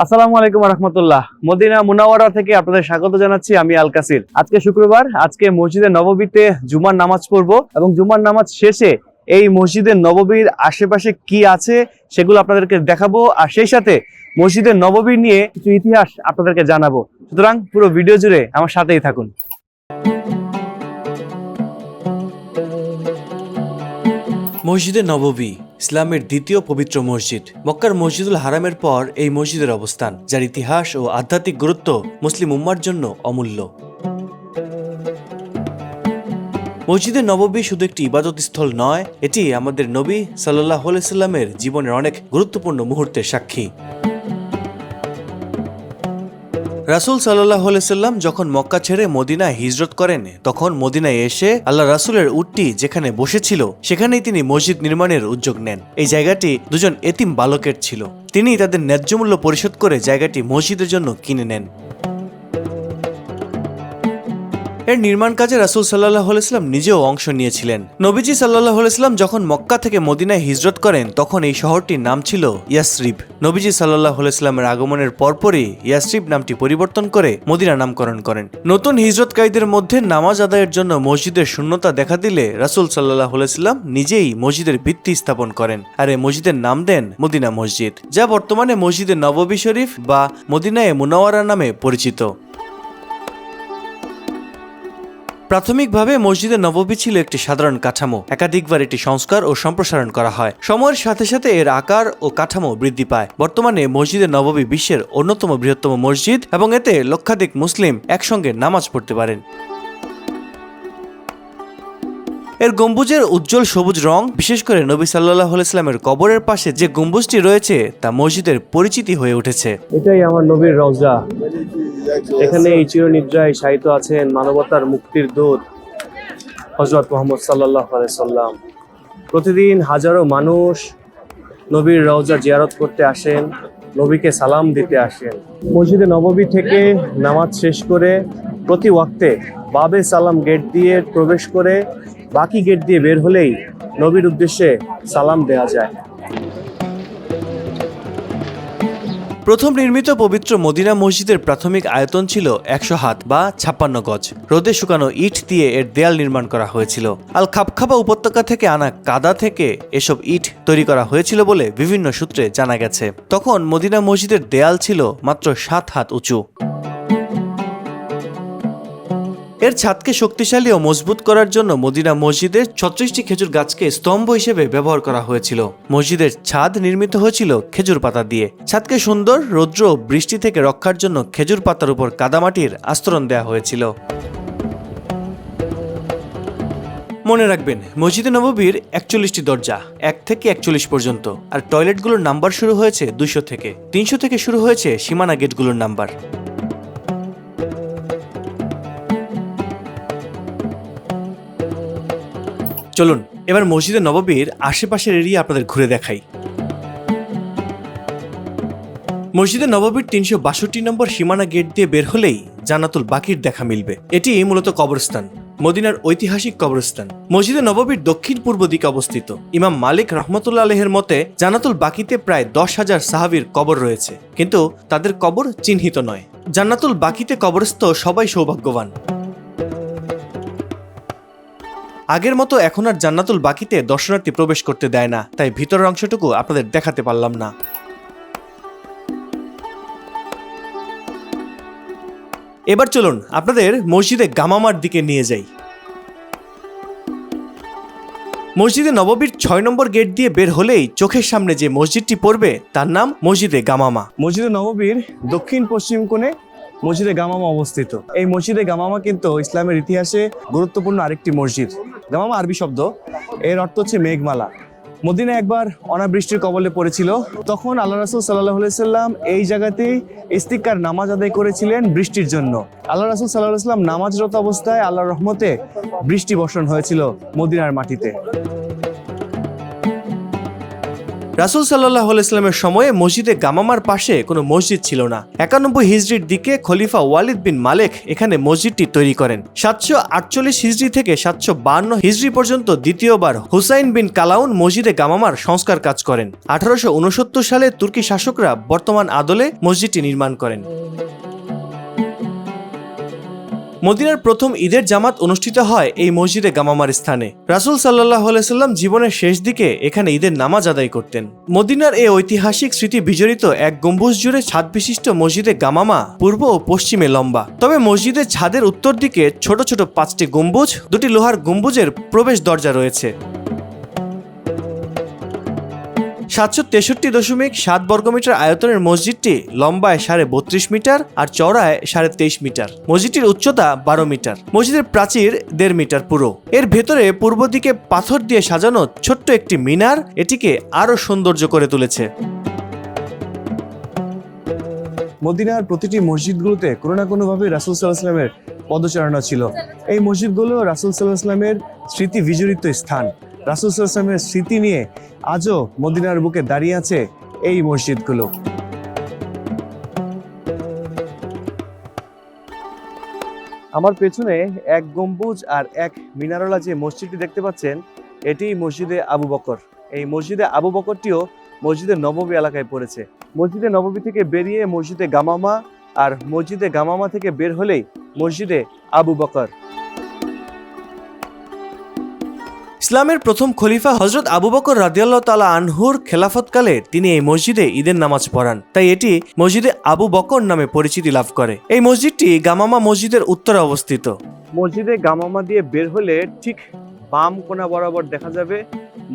আসসালামু আলাইকুম রহমতুল্লাহ। মদিনা মুনাওয়ারা থেকে আপনাদের স্বাগত জানাচ্ছি আমি আল কাসির। আজকে শুক্রবার, আজকে মসজিদে নববীতে জুমার নামাজ পড়ব এবং জুমার নামাজ শেষে এই মসজিদের নববীর আশেপাশে কি আছে সেগুলো আপনাদেরকে দেখাবো আর সেই সাথে মসজিদের নববী নিয়ে কিছু ইতিহাস আপনাদেরকে জানাব। সুতরাং পুরো ভিডিও জুড়ে আমার সাথেই থাকুন। মসজিদে নববী, ইসলামের দ্বিতীয় পবিত্র মসজিদ। মক্কার মসজিদুল হারামের পর এই মসজিদের অবস্থান, যার ইতিহাস ও আধ্যাত্মিক গুরুত্ব মুসলিম উম্মার জন্য অমূল্য। মসজিদে নববী শুধু একটি ইবাদত স্থল নয়, এটি আমাদের নবী সাল্লাহ সাল্লামের জীবনের অনেক গুরুত্বপূর্ণ মুহূর্তের সাক্ষী। রাসুল সাল্লাহ সাল্লাম যখন মক্কা ছেড়ে মদিনায় হিজরত করেন, তখন মদিনায় এসে আল্লাহ রাসুলের উটটি যেখানে বসেছিল, সেখানেই তিনি মসজিদ নির্মাণের উদ্যোগ নেন। এই জায়গাটি দুজন এতিম বালকের ছিল। তিনি তাদের ন্যায্যমূল্য পরিশোধ করে জায়গাটি মসজিদের জন্য কিনে নেন। এর নির্মাণ কাজে রাসুল সাল্লাহ আলাইস্লাম নিজেও অংশ নিয়েছিলেন। নবীজি সাল্লাহ আলাইস্লাম যখন মক্কা থেকে মদিনায় হিজরত করেন, তখন এই শহরটির নাম ছিল ইয়াসরিব। নবীজি সাল্লাহ আলাইস্লামের আগমনের পরপরই ইয়াসরিব নামটি পরিবর্তন করে মদিনা নামকরণ করেন। নতুন হিজরতকারীদের মধ্যে নামাজ আদায়ের জন্য মসজিদের শূন্যতা দেখা দিলে রাসুল সাল্লাহ আলাইস্লাম নিজেই মসজিদের ভিত্তি স্থাপন করেন আর এই মসজিদের নাম দেন মদিনা মসজিদ, যা বর্তমানে মসজিদে নববী শরীফ বা মদিনায় মুনাওয়ারা নামে পরিচিত। প্রাথমিকভাবে মসজিদে নববী ছিল একটি সাধারণ কাঠামো। একাধিকবার এটি সংস্কার ও সম্প্রসারণ করা হয়। সময়ের সাথে সাথে এর আকার ও কাঠামো বৃদ্ধি পায়। বর্তমানে মসজিদে নববী বিশ্বের অন্যতম বৃহত্তম মসজিদ এবং এতে লক্ষাধিক মুসলিম একসঙ্গে নামাজ পড়তে পারেন। এর গম্বুজের উজ্জ্বল সবুজ রং, বিশেষ করে নবী সাল্লাহ ইসলামের কবরের পাশে যে গম্বুজটি রয়েছে, তা মসজিদের পরিচিতি হয়ে উঠেছে। এটাই আমার নবীর রওজা। এখানে এই চিরনিদ্রায় শায়িত আছেন মানবতার মুক্তির দূত হজরত মোহাম্মদ সাল্লাহ সাল্লাম। প্রতিদিন হাজারো মানুষ নবীর রওজা জিয়ারত করতে আসেন, নবীকে সালাম দিতে আসেন। মসজিদে নববী থেকে নামাজ শেষ করে প্রতি ওয়াক্তে বাবে সালাম গেট দিয়ে প্রবেশ করে বাকি গেট দিয়ে বের হলেই নবীর উদ্দেশ্যে সালাম দেয়া যায়। প্রথম নির্মিত পবিত্র মদিনা মসজিদের প্রাথমিক আয়তন ছিল একশো হাত বা ছাপ্পান্ন গজ। রোদে শুকানো ইট দিয়ে এর দেয়াল নির্মাণ করা হয়েছিল। আল খাপখাপা উপত্যকা থেকে আনা কাদা থেকে এসব ইট তৈরি করা হয়েছিল বলে বিভিন্ন সূত্রে জানা গেছে। তখন মদিনা মসজিদের দেয়াল ছিল মাত্র সাত হাত উঁচু। এর ছাদকে শক্তিশালী ও মজবুত করার জন্য মদিনা মসজিদের ছত্রিশটি খেজুর গাছকে স্তম্ভ হিসেবে ব্যবহার করা হয়েছিল। মসজিদের ছাদ নির্মিত হয়েছিল খেজুর পাতা দিয়ে। ছাদকে সুন্দর রৌদ্র বৃষ্টি থেকে রক্ষার জন্য খেজুর পাতার উপর কাদামাটির আস্তরণ দেওয়া হয়েছিল। মনে রাখবেন, মসজিদে নববীর একচল্লিশটি দরজা, এক থেকে একচল্লিশ পর্যন্ত, আর টয়লেটগুলোর নাম্বার শুরু হয়েছে দুশো থেকে। তিনশো থেকে শুরু হয়েছে সীমানা গেটগুলোর নাম্বার। চলুন, এবার মসজিদে নববীর আশেপাশের এরিয়া আপনাদের ঘুরে দেখাই। মসজিদে নববীর তিনশো বাষট্টি নম্বর সীমানা গেট দিয়ে বের হলেই জান্নাতুল বাকির দেখা মিলবে। এটি মূলত কবরস্থান, মদিনার ঐতিহাসিক কবরস্থান। মসজিদে নববীর দক্ষিণ পূর্ব দিকে অবস্থিত। ইমাম মালিক রহমতুল্লা আলহের মতে, জান্নাতুল বাকিতে প্রায় দশ হাজার সাহাবির কবর রয়েছে। কিন্তু তাদের কবর চিহ্নিত নয়। জান্নাতুল বাকিতে কবরস্থ সবাই সৌভাগ্যবান। আগের মতো এখন আর জান্নাতুল বাকিতে দর্শনার্থী প্রবেশ করতে দেয় না, তাই ভিতরের অংশটুকু আপনাদের দেখাতে পারলাম না। এবার চলুন আপনাদের মসজিদে গামামার দিকে নিয়ে যাই। মসজিদে নববীর ছয় নম্বর গেট দিয়ে বের হলেই চোখের সামনে যে মসজিদটি পড়বে, তার নাম মসজিদে গামামা। মসজিদে নববীর দক্ষিণ পশ্চিম কোণে মসজিদে গামামা অবস্থিত। এই মসজিদে গামামা কিন্তু ইসলামের ইতিহাসে গুরুত্বপূর্ণ আরেকটি মসজিদ। গামামা আরবি শব্দ। এর অর্থ হচ্ছে মেঘমালা। মদিনা একবার অনাবৃষ্টির কবলে পড়েছিল। তখন আল্লাহ রাসুল সাল্লাহ সাল্লাম এই জায়গাতেই ইস্তিকার নামাজ আদায় করেছিলেন বৃষ্টির জন্য। আল্লাহ রাসুল সাল্লাহ সাল্লাম নামাজরত অবস্থায় আল্লাহ রহমতে বৃষ্টি বর্ষণ হয়েছিল মদিনার মাটিতে। রাসুল সাল্লাহ ইসলামের সময়ে মসজিদে গামামার পাশে কোনো মসজিদ ছিল না। একানব্বই হিজড়ির দিকে খলিফা ওয়ালিদ বিন মালেক এখানে মসজিদটি তৈরি করেন। সাতশো আটচল্লিশ হিজড়ি থেকে সাতশো বান্ন হিজড়ি পর্যন্ত দ্বিতীয়বার হুসাইন বিন কালাউন মসজিদে গামামার সংস্কার কাজ করেন। আঠারোশো উনসত্তর সালে তুর্কি শাসকরা বর্তমান আদলে মসজিদটি নির্মাণ করেন। মদিনার প্রথম ঈদের জামাত অনুষ্ঠিত হয় এই মসজিদে গামামার স্থানে। রাসুল সাল্লাহ সাল্লাম জীবনের শেষ দিকে এখানে ঈদের নামাজ আদায় করতেন। মদিনার এই ঐতিহাসিক স্মৃতি বিজড়িত এক গম্বুজ জুড়ে ছাদ বিশিষ্ট মসজিদে গামামা পূর্ব ও পশ্চিমে লম্বা। তবে মসজিদের ছাদের উত্তর দিকে ছোট ছোট পাঁচটি গম্বুজ, দুটি লোহার গম্বুজের প্রবেশ দরজা রয়েছে। সাতশো তেষট্টি দশমিক সাত বর্গমিটার আয়তনের মসজিদটি লম্বায় সাড়ে বত্রিশ মিটার আর চড়ায় সাড়ে তেইশ মিটার। মসজিদটির উচ্চতা বারো মিটার। মসজিদের প্রাচীর দেড় মিটার পুরো। এর ভেতরে পূর্ব দিকে পাথর দিয়ে সাজানো ছোট্ট একটি মিনার এটিকে আরও সৌন্দর্য করে তুলেছে। মদিনার প্রতিটি মসজিদগুলোতে কোনো না কোনোভাবে রাসুল সাল্লাহ ইসলামের পদচারণা ছিল। এই মসজিদগুলো রাসুল সাল্লাহ ইসলামের স্মৃতি বিজড়িত স্থান। রাসুল সাল্লাহ ইসলামের স্মৃতি নিয়ে আজও মদিনার বুকে দাঁড়িয়ে আছে এই মসজিদগুলো। আমার পেছনে এক গম্বুজ আর এক মিনারওয়ালা যে মসজিদটি দেখতে পাচ্ছেন এটি মসজিদে আবু বকর। এই মসজিদে আবু বকরটিও মসজিদে নববী এলাকায় পড়েছে। মসজিদে নববী থেকে বেরিয়ে মসজিদে গামামা আর মসজিদে গামামা থেকে বের হলেই মসজিদে আবু বকর। ইসলামের প্রথম খলিফা হজরত আবু বকর রাদিয়াল্লাহ তালা আনহুর খেলাফতকালে তিনি এই মসজিদে ঈদের নামাজ পড়ান। তাই এটি মসজিদে আবু বকর নামে পরিচিতি লাভ করে। এই মসজিদটি গামামা মসজিদের উত্তরে অবস্থিত। মসজিদে গামামা দিয়ে বের হলে ঠিক বাম কোনা বরাবর দেখা যাবে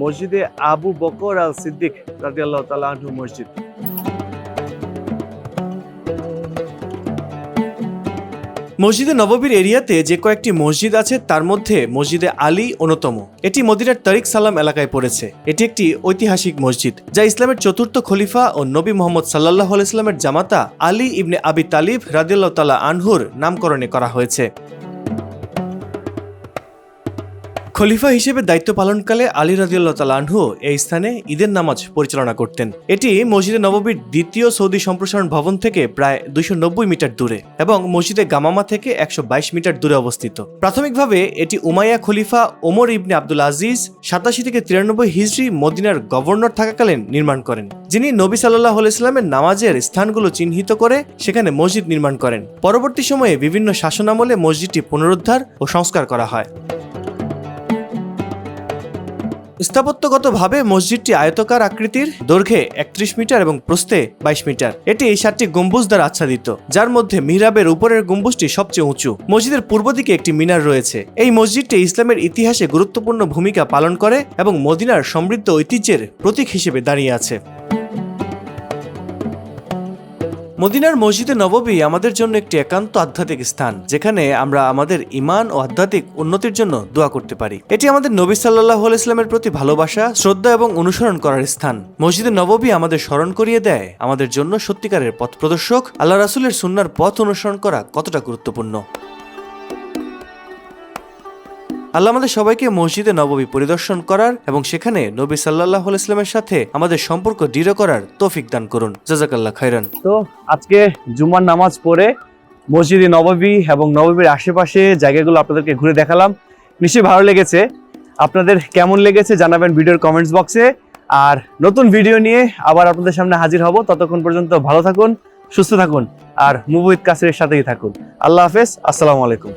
মসজিদে আবু বকর আল সিদ্দিক রাদিয়াল্লাহু তাআলা আনহু মসজিদ। মসজিদে নববীর এরিয়াতে যে কয়েকটি মসজিদ আছে, তার মধ্যে মসজিদে আলী অন্যতম। এটি মদিনার তারিক সালাম এলাকায় পড়েছে। এটি একটি ঐতিহাসিক মসজিদ, যা ইসলামের চতুর্থ খলিফা ও নবী মোহাম্মদ সাল্লাহ ইসলামের জামাতা আলী ইবনে আবি তালিব রাদিয়াল্লাহ তালা আনহুর নামকরণে করা হয়েছে। খলিফা হিসেবে দায়িত্ব পালনকালে আলী রাজিউল্লাহ তালাহু এই স্থানে ঈদের নামাজ পরিচালনা করতেন। এটি মসজিদে নববীর দ্বিতীয় সৌদি সম্প্রসারণ ভবন থেকে প্রায় দুইশো নব্বই মিটার দূরে এবং মসজিদে গামামা থেকে একশো বাইশ মিটার দূরে অবস্থিত। প্রাথমিকভাবে এটি উমাইয়া খলিফা ওমর ইবনে আব্দুল আজিজ সাতাশি থেকে তিরানব্বই হিজড়ি মদিনার গভর্নর থাকাকালীন নির্মাণ করেন, যিনি নবী সাল্লাহ ইসলামের নামাজের স্থানগুলো চিহ্নিত করে সেখানে মসজিদ নির্মাণ করেন। পরবর্তী সময়ে বিভিন্ন শাসনামলে মসজিদটি পুনরুদ্ধার ও সংস্কার করা হয়। স্থাপত্যগতভাবে মসজিদটি আয়তকার আকৃতির দৈর্ঘ্যে একত্রিশ মিটার এবং প্রস্থে বাইশ মিটার। এটি এই সাতটি গম্বুজ দ্বারা আচ্ছাদিত, যার মধ্যে মিহরাবের উপরের গম্বুজটি সবচেয়ে উঁচু। মসজিদের পূর্ব দিকে একটি মিনার রয়েছে। এই মসজিদটি ইসলামের ইতিহাসে গুরুত্বপূর্ণ ভূমিকা পালন করে এবং মদিনার সমৃদ্ধ ঐতিহ্যের প্রতীক হিসেবে দাঁড়িয়ে আছে। মদিনার মসজিদে নববী আমাদের জন্য একটি একান্ত আধ্যাত্মিক স্থান, যেখানে আমরা আমাদের ইমান ও আধ্যাত্মিক উন্নতির জন্য দোয়া করতে পারি। এটি আমাদের নবী সাল্লাহ ইসলামের প্রতি ভালোবাসা, শ্রদ্ধা এবং অনুসরণ করার স্থান। মসজিদে নববী আমাদের স্মরণ করিয়ে দেয়, আমাদের জন্য সত্যিকারের পথ প্রদর্শক, আল্লাহ রাসুলের সুন্নার পথ অনুসরণ করা কতটা গুরুত্বপূর্ণ। আল্লাহ আমাদের সবাইকে মসজিদে নববী পরিদর্শন করার এবং সেখানে নবী সাল্লাহ ইসলামের সাথে আমাদের সম্পর্ক দৃঢ় করার তৌফিক দান করুন। জাজাকাল্লাহ খাইরান তো আজকে জুমার নামাজ পড়ে মসজিদে নববী এবং নববীর আশেপাশে জায়গাগুলো আপনাদেরকে ঘুরে দেখালাম। নিশ্চয়ই ভালো লেগেছে। আপনাদের কেমন লেগেছে জানাবেন ভিডিওর কমেন্টস বক্সে আর নতুন ভিডিও নিয়ে আবার আপনাদের সামনে হাজির হব। ততক্ষণ পর্যন্ত ভালো থাকুন, সুস্থ থাকুন। আর মুভিদ কাসের সাথেই থাকুন। আল্লাহ হাফেজ, আসসালামু আলাইকুম।